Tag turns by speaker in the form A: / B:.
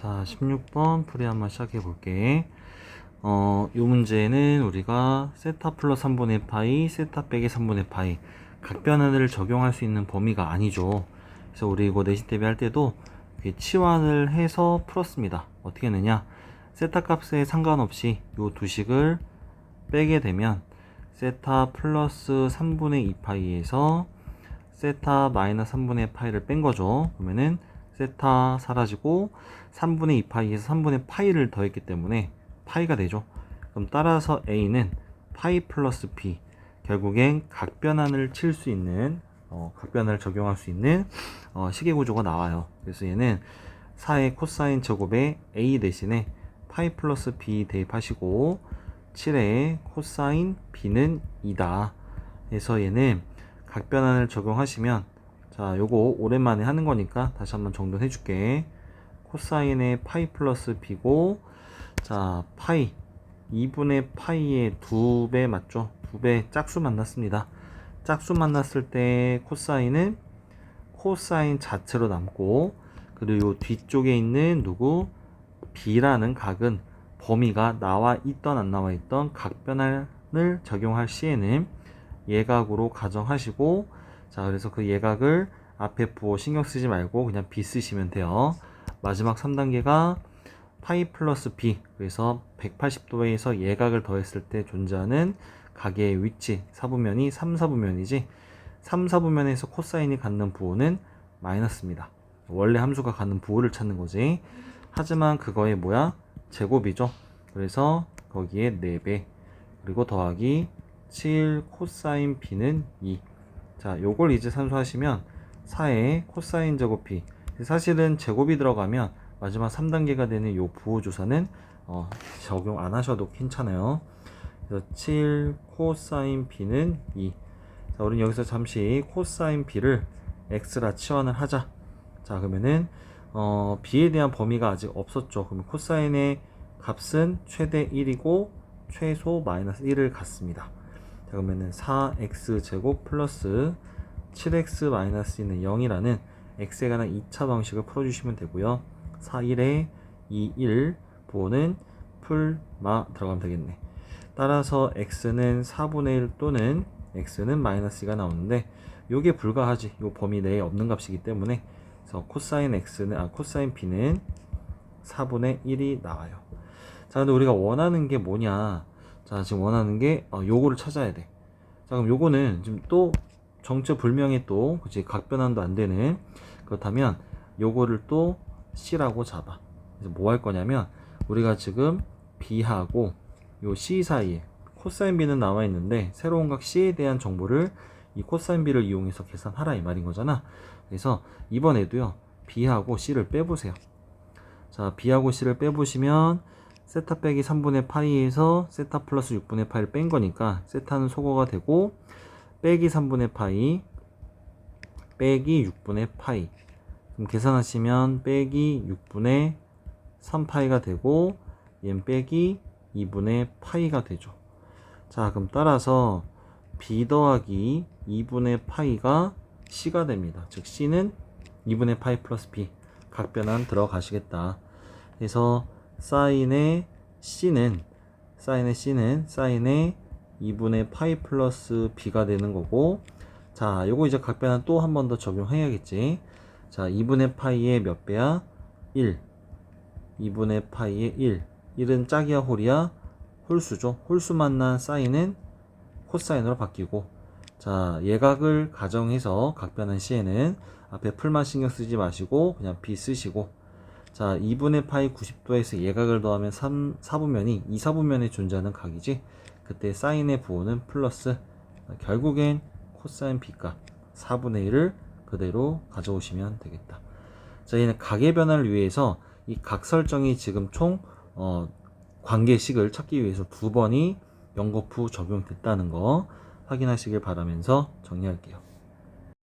A: 자, 16번 풀이 한번 시작해 볼게. 어, 이 문제는 우리가 세타 플러스 3분의 파이, 세타 빼기 3분의 파이 각 변환을 적용할 수 있는 범위가 아니죠. 그래서 우리 이거 내신 대비 할 때도 치환을 해서 풀었습니다. 어떻게 했느냐? 세타 값에 상관없이 이두 식을 빼게 되면 세타 플러스 3분의 2 파이에서 세타 마이너스 3분의 파이를 뺀 거죠. 그러면은 세타 사라지고 3분의 2 파이에서 3분의 파이를 더했기 때문에 파이가 되죠. 그럼 따라서 a는 파이 플러스 b 결국엔 각변환을 칠 수 있는 어, 각변환을 적용할 수 있는 어, 식의 구조가 나와요. 그래서 얘는 4의 코사인 제곱에 a 대신에 파이 플러스 b 대입하시고 7의 코사인 b는 2다. 그래서 얘는 각변환을 적용하시면 자 요거 오랜만에 하는 거니까 다시 한번 정돈해 줄게. 코사인의 파이 플러스 b고 자 파이 2분의 파이의 2배 맞죠? 2배 짝수 만났습니다. 짝수 만났을 때 코사인은 코사인 자체로 남고 그리고 요 뒤쪽에 있는 누구 b라는 각은 범위가 나와 있던 안 나와 있던 각변환을 적용할 시에는 예각으로 가정하시고 자 그래서 그 예각을 앞에 부호 신경 쓰지 말고 그냥 b 쓰시면 돼요. 마지막 3단계가 파이 플러스 b 그래서 180도에서 예각을 더했을 때 존재하는 각의 위치 사분면이 3, 4분면이지 3, 4분면에서 코사인이 갖는 부호는 마이너스입니다. 원래 함수가 갖는 부호를 찾는 거지. 하지만 그거의 뭐야? 제곱이죠. 그래서 거기에 4배 그리고 더하기 7 코사인 b는 2. 자, 요걸 이제 산수하시면 4의 코사인 제곱 b. 사실은 제곱이 들어가면 마지막 3단계가 되는 요 부호 조사는 어, 적용 안 하셔도 괜찮아요. 그래서 7 코사인 b는 2. 자, 우리는 여기서 잠시 코사인 b를 x라 치환을 하자. 자, 그러면은 어, b에 대한 범위가 아직 없었죠. 그러면 코사인의 값은 최대 1이고 최소 마이너스 1을 갖습니다. 자, 그러면은 4x 제곱 플러스 7x 마이너스 는 0이라는 x에 관한 2차 방식을 풀어주시면 되고요. 4, 1에 2, 1 부호는 풀마 들어가면 되겠네. 따라서 x는 4분의 1 또는 x는 마이너스 2가 나오는데 요게 불가하지. 요 범위 내에 없는 값이기 때문에 그래서 코사인 x는 아 코사인 b는 4분의 1이 나와요. 자, 근데 우리가 원하는 게 뭐냐? 자, 지금 원하는 게 어, 요거를 찾아야 돼. 자, 그럼 요거는 지금 또 정체 불명의 또 그치 각변환도 안 되는 그렇다면 요거를 또 C라고 잡아. 그래서 뭐 할 거냐면 우리가 지금 B하고 요 C 사이에 코사인 B는 나와 있는데 새로운 각 C에 대한 정보를 이 코사인 B를 이용해서 계산하라 이 말인 거잖아. 그래서 이번에도요 B하고 C를 빼보세요. 자 B하고 C를 빼보시면 세타 빼기 3분의 파이에서 세타 플러스 6분의 파이를 뺀 거니까 세타는 소거가 되고 빼기 3분의 파이 빼기 6분의 파이. 그럼 계산하시면 빼기 6분의 3파이가 되고 얘는 빼기 2분의 파이가 되죠. 자 그럼 따라서 b 더하기 2분의 파이가 c가 됩니다. 즉 c는 2분의 파이 플러스 b. 각변환 들어가시겠다. 그래서 사인의 c는 사인의 c는 사인의 2분의 파이 플러스 b가 되는 거고 자 요거 이제 각변환 또한 번 더 적용해야겠지. 자 2분의 파이의 몇 배야? 1 2분의 파이의 1 1은 짝이야 홀이야? 홀수죠. 홀수 만난 사인은 코사인으로 바뀌고. 자 예각을 가정해서 각변환 시에는 앞에 풀만 신경 쓰지 마시고 그냥 b 쓰시고 자 2분의 파이 90도에서 예각을 더하면 3, 4분면이 2, 4분면에 존재하는 각이지 그때 사인의 부호는 플러스 결국엔 코사인 b값 4분의 1을 그대로 가져오시면 되겠다. 자, 얘는 각의 변화를 위해서 이 각 설정이 지금 총 어, 관계식을 찾기 위해서 두 번이 연거푸 적용됐다는 거 확인하시길 바라면서 정리할게요.